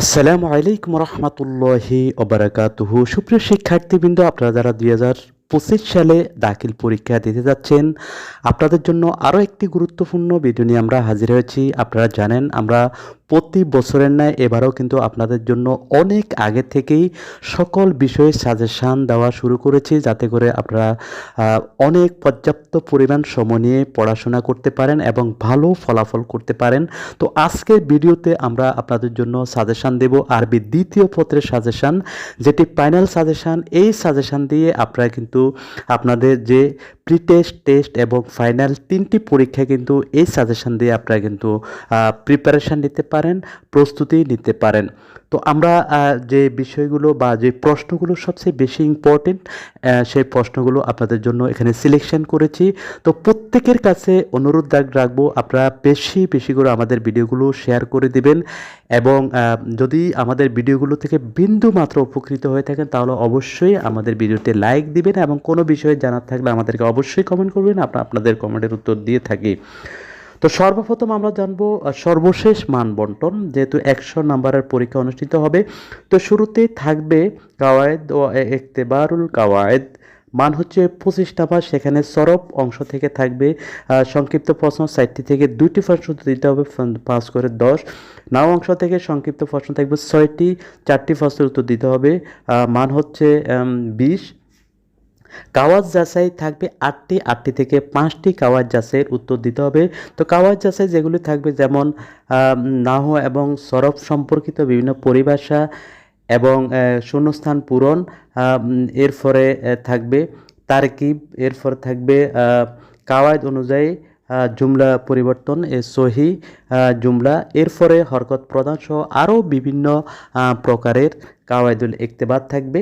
আসসালামু আলাইকুম রহমতুল্লাহি ওবরাকাতুহু। সুপ্রিয় শিক্ষার্থীবৃন্দ, আপনারা যারা দুই হাজার পঁচিশ সালে দাখিল পরীক্ষা দিতে যাচ্ছেন, আপনাদের জন্য আরও একটি গুরুত্বপূর্ণ ভিডিও নিয়ে আমরা হাজির হয়েছি। আপনারা জানেন, আমরা প্রতি বছরের ন্যায় এবারও কিন্তু আপনাদের জন্য অনেক আগে থেকেই সকল বিষয়ে সাজেশান দেওয়া শুরু করেছি যাতে করে আপনারা অনেক পর্যাপ্ত পরিমাণ সময় নিয়ে পড়াশোনা করতে পারেন এবং ভালো ফলাফল করতে পারেন। তো আজকের ভিডিওতে আমরা আপনাদের জন্য সাজেশান দেব আরবি দ্বিতীয় পত্রের সাজেশান যেটি ফাইনাল সাজেশান এই সাজেশান দিয়ে আপনারা কিন্তু আপনাদের যে প্রি টেস্ট টেস্ট এবং ফাইনাল তিনটি পরীক্ষা কিন্তু এই সাজেশান দিয়ে আপনারা কিন্তু প্রিপারেশান নিতে পারেন, প্রস্তুতি নিতে পারেন। তো আমরা যে বিষয়গুলো বা যে প্রশ্নগুলো সবচেয়ে বেশি ইম্পর্টেন্ট সেই প্রশ্নগুলো আপনাদের জন্য এখানে সিলেকশন করেছি। তো প্রত্যেকের কাছে অনুরোধ রাখব আপনারা বেশি বেশি করে আমাদের ভিডিওগুলো শেয়ার করে দিবেন এবং যদি আমাদের ভিডিওগুলো থেকে বিন্দু মাত্র উপকৃত হয়ে থাকেন তাহলে অবশ্যই আমাদের ভিডিওতে লাইক দিবেন এবং কোনো বিষয়ে জানার থাকলে আমাদেরকে অবশ্যই কমেন্ট করবেন আমরা আপনাদের কমেন্টের উত্তর দিয়ে থাকি। তো সর্বপ্রথম আমরা জানব সর্বশেষ মান বন্টন যেহেতু একশো নাম্বারের পরীক্ষা অনুষ্ঠিত হবে, তো শুরুতেই থাকবে কাওয়ায়েদ ও একতেবারুল কাওয়ায়েদ। মান হচ্ছে পঁচিশ নাম্বার, সেখানে সরব অংশ থেকে থাকবে সংক্ষিপ্ত প্রশ্ন সাইটটি থেকে দুইটি প্রশ্ন দিতে হবে পাঁচ করে দশ। নাও অংশ থেকে সংক্ষিপ্ত প্রশ্ন থাকবে ছয়টি, চারটি প্রশ্নের উত্তর দিতে হবে মান হচ্ছে বিশ। কাওয়াজ যাচাই থাকবে আটটি আটটি থেকে পাঁচটি কাওয়াজ যাচাইয়ের উত্তর দিতে হবে। তো কাওয়াজ যাচাই যেগুলি থাকবে যেমন নাহ এবং সরফ সম্পর্কিত বিভিন্ন পরিভাষা এবং শূন্যস্থান পূরণ এরপরে থাকবে তারকিব এরপর থাকবে কাওয়াজ অনুযায়ী জুমলা পরিবর্তন সহি জুমলা এরপরে হরকত প্রদান সহ আরও বিভিন্ন প্রকারের কাওয়ায়দুল ইকতেবাদ থাকবে।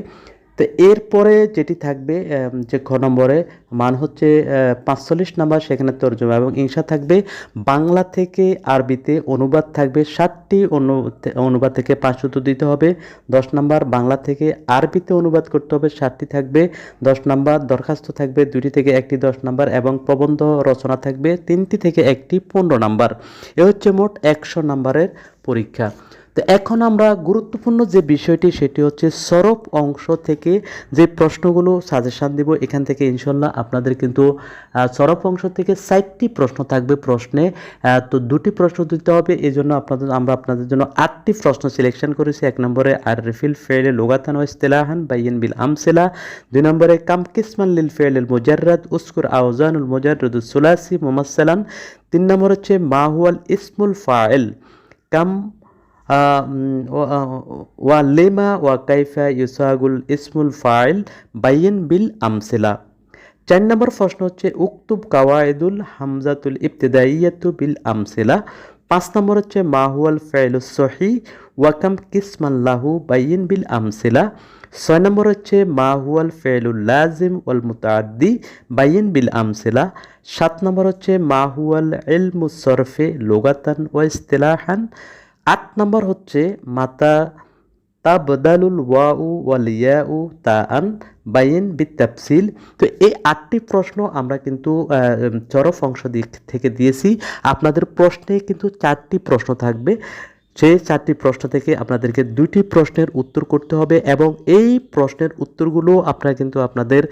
তো এরপরে যেটি থাকবে যে খ নম্বরে, মান হচ্ছে পাঁচচল্লিশ নাম্বার, সেখানে তর্জমা এবং ইংসা থাকবে। বাংলা থেকে আরবিতে অনুবাদ থাকবে ষাটটি অনু- অনুবাদ থেকে পাঁচ উত্তর দিতে হবে। দশ নাম্বার, বাংলা থেকে আরবিতে অনুবাদ করতে হবে ষাটটি থাকবে। দশ নাম্বার, দরখাস্ত থাকবে দুটি থেকে একটি দশ নাম্বার এবং প্রবন্ধ রচনা থাকবে, তিনটি থেকে একটি পনেরো নাম্বার। এ হচ্ছে মোট একশো নাম্বারের পরীক্ষা। তো এখন আমরা গুরুত্বপূর্ণ যে বিষয়টি, সেটি হচ্ছে সরব অংশ থেকে যে প্রশ্নগুলো সাজেশান দিব, এখান থেকে ইনশাল্লাহ আপনাদের কিন্তু সরব অংশ থেকে ষাটটি প্রশ্ন থাকবে প্রশ্নে। তো দুটি প্রশ্ন দিতে হবে এই জন্য আপনাদের, আমরা আপনাদের জন্য আটটি প্রশ্ন সিলেকশন করেছি। এক নম্বরে, আর রিফিল ফেলে লোগাতান ইস্তেলাহান বাইন বিল আমসেলা? দুই নম্বরে, কাম কিসমান লিল ফেল মুজাররাদ? উস্কুর আউজানুল মুজাররদ সুলাসি মুমাসালান তিন নম্বর হচ্ছে মাহুয়াল ইসমুল ফাইল? কাম ওয়া লেমা ওয়া কাইফা ইউসাগুল ইসমুল ফাইল বাইন বিল আমসেলা চার নম্বর প্রশ্ন হচ্ছে উক্তুব কাওয়ায়দুল হামজাতুল ইবতেদাইয়াতু বিল আমসেলা পাঁচ নম্বর হচ্ছে মাহুয়াল ফাইলুস সহি ওয়াকাম কিসমাল্লাহু বাইন বিল আমসেলা ছয় নম্বর হচ্ছে মাহুয়াল ফেলুল লাজিম ওয়াল মুতাদ্দি বাইন বিল আমসেলা সাত নম্বর হচ্ছে মাহুয়াল ইলমু সরফে লোগাতান ওয়া ইস্তেলাহান আট নম্বর হচ্ছে, মাতা তাবদালুল ওয়াউ উ তা আন বাইন বিতাফসিল তো এই আটটি প্রশ্ন আমরা কিন্তু চরফ অংশ দিক থেকে দিয়েছি। আপনাদের প্রশ্নে কিন্তু চারটি প্রশ্ন থাকবে। সেই চারটি প্রশ্ন থেকে আপনাদেরকে দুইটি প্রশ্নের উত্তর করতে হবে এবং এই প্রশ্নের উত্তরগুলো আপনারা কিন্তু আপনাদের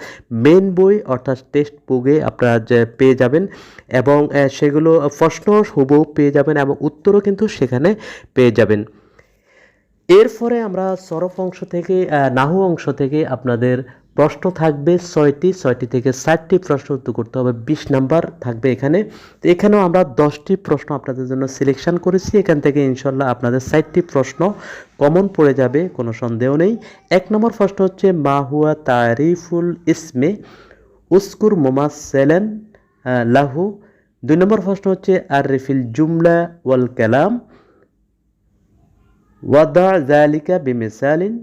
মেন বই অর্থাৎ টেক্সট বুকে আপনারা পেয়ে যাবেন এবং সেগুলো প্রশ্ন হুবহু পেয়ে যাবেন এবং উত্তরও কিন্তু সেখানে পেয়ে যাবেন। এরপরে আমরা সরফ অংশ থেকে নাহু অংশ থেকে আপনাদের প্রশ্ন থাকবে ছয়টি ছয়টি থেকে ষাটটি প্রশ্ন উত্তর করতে হবে, বিশ নাম্বার থাকবে এখানে। তো এখানেও আমরা দশটি প্রশ্ন আপনাদের জন্য সিলেকশন করেছি, এখান থেকে ইনশাল্লাহ আপনাদের ষাটটি প্রশ্ন কমন পড়ে যাবে, কোনো সন্দেহ নেই। এক নম্বর প্রশ্ন হচ্ছে মাহুয়া তারিফুল ইসমে উস্কুর মোমা সেলেন লাহু। দুই নম্বর প্রশ্ন হচ্ছে আর রিফিল জুমলা ওয়াল কালাম, ওয়াদা জালিকা বিমিসালিন।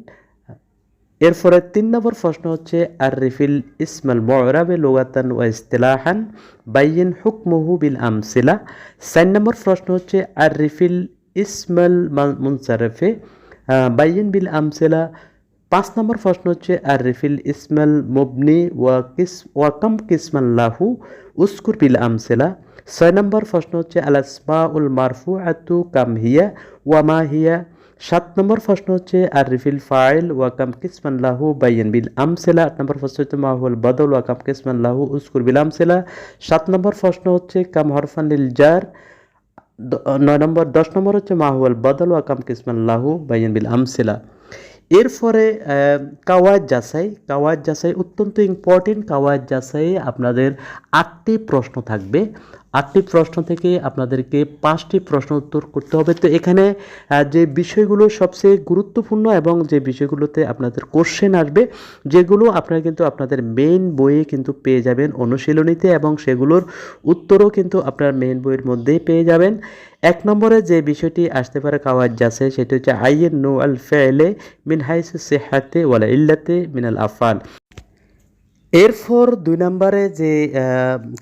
এরপরে তিন নম্বর প্রশ্ন হচ্ছে আর রিফিল ইসমাল মরাবে লোগাতান ওয়া ইস্তেলাহান বাইন হুকমহু বিল আমসিলা? চার নম্বর প্রশ্ন হচ্ছে আর রিফিল ইসমাল মান- মুনসারেফে বাইন বিল আমসিলা? পাঁচ নম্বর প্রশ্ন হচ্ছে আর রিফিল ইসমাল মুবনি ওয়া কিস ওয়াকাম কিসমান লাহু উস্কুর বিল আমসিলা? ছয় নম্বর প্রশ্ন হচ্ছে আল আসমা উল মারফু আতু কাম হিয়া ওয়ামা হিয়া? সাত নম্বর প্রশ্ন হচ্ছে, আর রিফিল ফাইল ওয়াকাম কিসমান লাহু বাইয়ান বিল আমসেলা? আট নম্বর প্রশ্ন হচ্ছে, মাহুল বদল ওয়াকাম কিসমান লাহু উস্কুর বিল আমসেলা? সাত নম্বর প্রশ্ন হচ্ছে, কাম হরফান লিল জার? নয় নম্বর, দশ নম্বর হচ্ছে মাহুয়াল বদল ওয়াকাম কিসমান লাহু বাইয়ান বিল আমসেলা? এরপরে কাওয়াজ যাচাই। কাওয়াজ যাচাই অত্যন্ত ইম্পর্টেন্ট কাওয়াজ যাচাই আপনাদের আটটি প্রশ্ন থাকবে। আটটি প্রশ্ন থেকে আপনাদেরকে পাঁচটি প্রশ্ন উত্তর করতে হবে। তো এখানে যে বিষয়গুলো সবচেয়ে গুরুত্বপূর্ণ এবং যে বিষয়গুলোতে আপনাদের কোশ্চেন আসবে, যেগুলো আপনারা কিন্তু আপনাদের মেইন বইয়ে কিন্তু পেয়ে যাবেন অনুশীলনীতে এবং সেগুলোর উত্তরও কিন্তু আপনার মেইন বইয়ের মধ্যেই পেয়ে যাবেন। এক নম্বরে যে বিষয়টি আসতে পারে কাওয়াজ যাচ্ছে সেটি হচ্ছে আইয়ের নো আল ফেলে মিন হাইস সেহাতে ওয়ালা ইল্লাতে মিনাল আফাল এরপর দুই নম্বরে যে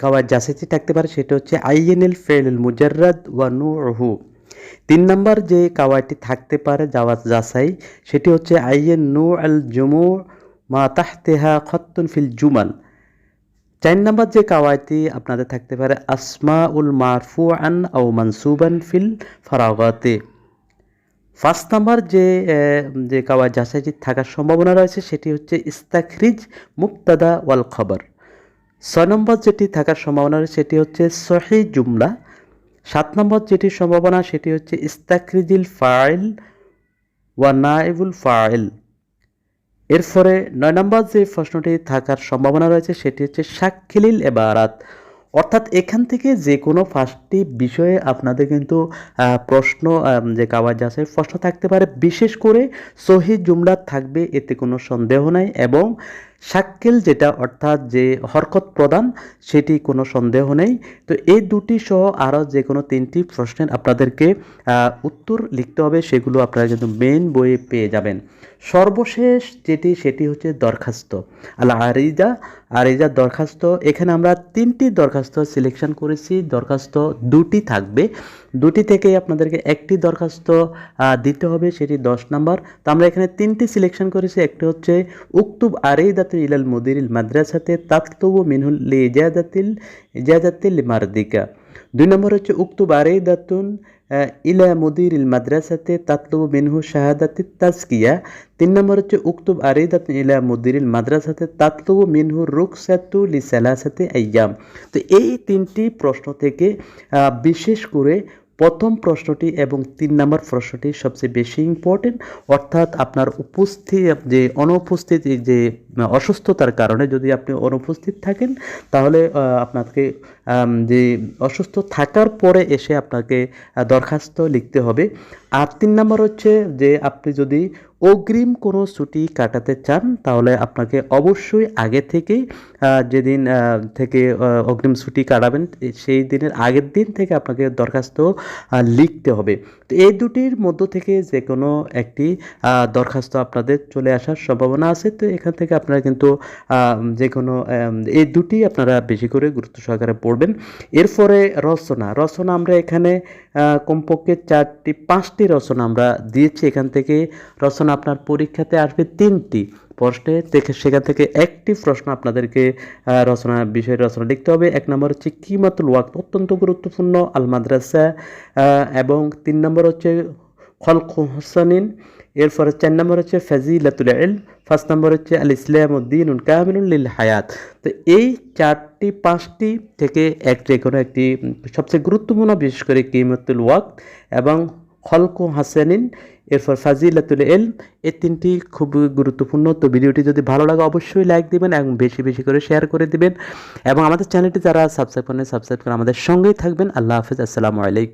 কাওয়াজ জাসেটি থাকতে পারে, সেটা হচ্ছে আইএনএল ফেলুল মুজাররাদ ওয়া নুহু তিন নম্বর যে কাওয়াজটি থাকতে পারে জাওয়াজ জাসাই সেটি হচ্ছে আইএন নু আল জুমু মা তাহতেহা খত্তুন ফিল জুমাল। চার নম্বর যে কাওয়াইতি আপনাদের থাকতে পারে আসমা উল মারফু আন আও মানসুবান ফিল ফারাগাতে। ফার্স্ট নাম্বার যে যে কাওয়ায় যাচাইটি থাকার সম্ভাবনা রয়েছে, সেটি হচ্ছে ইস্তাখরিজ মুক্তাদা ওয়াল খবর। ছয় নম্বর যেটি থাকার সম্ভাবনা রয়েছে, সেটি হচ্ছে সহি জুমলা। সাত নম্বর যেটির সম্ভাবনা, সেটি হচ্ছে ইস্তাখরিজিল ফাইল ওয়া নাইবুল ফাইল। এরপরে নয় নম্বর যে প্রশ্নটি থাকার সম্ভাবনা রয়েছে, সেটি হচ্ছে সাক্ষিলিল এবারাত। অর্থাৎ এখান থেকে যে কোনো পাঁচটি বিষয়ে আপনাদের কিন্তু প্রশ্ন যে কাবার আছে, প্রশ্ন থাকতে পারে। বিশেষ করে সহি জুমলা থাকবে, এতে কোনো সন্দেহ নাই এবং সাক্কেল যেটা, অর্থাৎ যে হরকত প্রদান, সেটি কোনো সন্দেহ নেই। তো এই দুটি সহ আরও যে কোনো তিনটি প্রশ্নের আপনাদেরকে উত্তর লিখতে হবে, সেগুলো আপনারা কিন্তু মেন বইয়ে পেয়ে যাবেন। সর্বশেষ যেটি, সেটি হচ্ছে দরখাস্ত। আল আরিজা আরিজা দরখাস্ত। এখানে আমরা তিনটি দরখাস্ত সিলেকশন করেছি। দরখাস্ত দুটি থাকবে। দুটি থেকেই আপনাদেরকে একটি দরখাস্ত দিতে হবে সেটি দশ নম্বর। তো আমরা এখানে তিনটি সিলেকশন করেছি একটি হচ্ছে উক্তুব আরিদাতু ইলাল মুদিরিল মাদ্রাসাতে তাতলুবু মিনহুল লি ইজাদাতিল ইজাদাতিল মারদিকা। দুই নম্বর হচ্ছে উক্তুব আরিদাতুন আহ, ইলা মুদিরিল মাদ্রাসাতে তাতলুবু মিনহু শাহাদাতি তাজকিয়া। তিন নম্বর হচ্ছে উক্তুব আরিদাতুন ইলা মুদিরিল মাদ্রাসাতে তাতলুবু মিনহু রুকসাতু লি সালাসাতে আইয়াম। তো এই তিনটি প্রশ্ন থেকে বিশেষ করে প্রথম প্রশ্নটি এবং তিন নম্বর প্রশ্নটি সবচেয়ে বেশি ইম্পর্টেন্ট অর্থাৎ আপনার উপস্থিত যে অনুপস্থিত যে অসুস্থতার কারণে যদি আপনি অনুপস্থিত থাকেন, তাহলে আপনাকে যে অসুস্থ থাকার পরে এসে আপনাকে দরখাস্ত লিখতে হবে। আর তিন নম্বর হচ্ছে যে, আপনি যদি অগ্রিম কোনো ছুটি কাটাতে চান, তাহলে আপনাকে অবশ্যই আগে থেকেই যেদিন থেকে অগ্রিম ছুটি কাটাবেন, সেই দিনের আগের দিন থেকে আপনাকে দরখাস্ত লিখতে হবে। তো এই দুটির মধ্য থেকে যে কোনো একটি দরখাস্ত আপনাদের চলে আসার সম্ভাবনা আছে। তো এখান থেকে আপনারা কিন্তু যে কোনো এই দুটি আপনারা বেশি করে গুরুত্ব সহকারে পড়বেন। এরপরে রচনা। রচনা আমরা এখানে কমপক্ষে চারটি, পাঁচটি রচনা আমরা দিয়েছি। এখান থেকে রচনা আপনার পরীক্ষাতে আসবে তিনটি প্রশ্নে থেকে সেখান থেকে একটি প্রশ্ন আপনাদেরকে রচনা বিষয় রচনা লিখতে হবে। এক নম্বর হচ্ছে কিমাতুল ওয়াক্ত, অত্যন্ত গুরুত্বপূর্ণ আল মাদ্রাসা এবং তিন নম্বর হচ্ছে খলক হোসানিন, এরপরে চার নম্বর হচ্ছে ফাজিলাতুল ইলম ফার্স্ট নম্বর হচ্ছে আল ইসলাম উদ্দিন কামিনুল হায়াত। তো এই চারটি, পাঁচটি থেকে এক যে কোনো একটি সবচেয়ে গুরুত্বপূর্ণ, বিশেষ করে কিমতুল ওয়াক্ত এবং খলকু হাসানিন এরপর ফাজিলাতুল এল এই তিনটি খুব গুরুত্বপূর্ণ। তো ভিডিওটি যদি ভালো লাগে, অবশ্যই লাইক দিবেন এবং বেশি বেশি করে শেয়ার করে দিবেন। এবং আমাদের চ্যানেলটি যারা সাবস্ক্রাইব করেন সাবস্ক্রাইব করে আমাদের সঙ্গেই থাকবেন। আল্লাহ হাফিজ, আসসালামু আলাইকুম।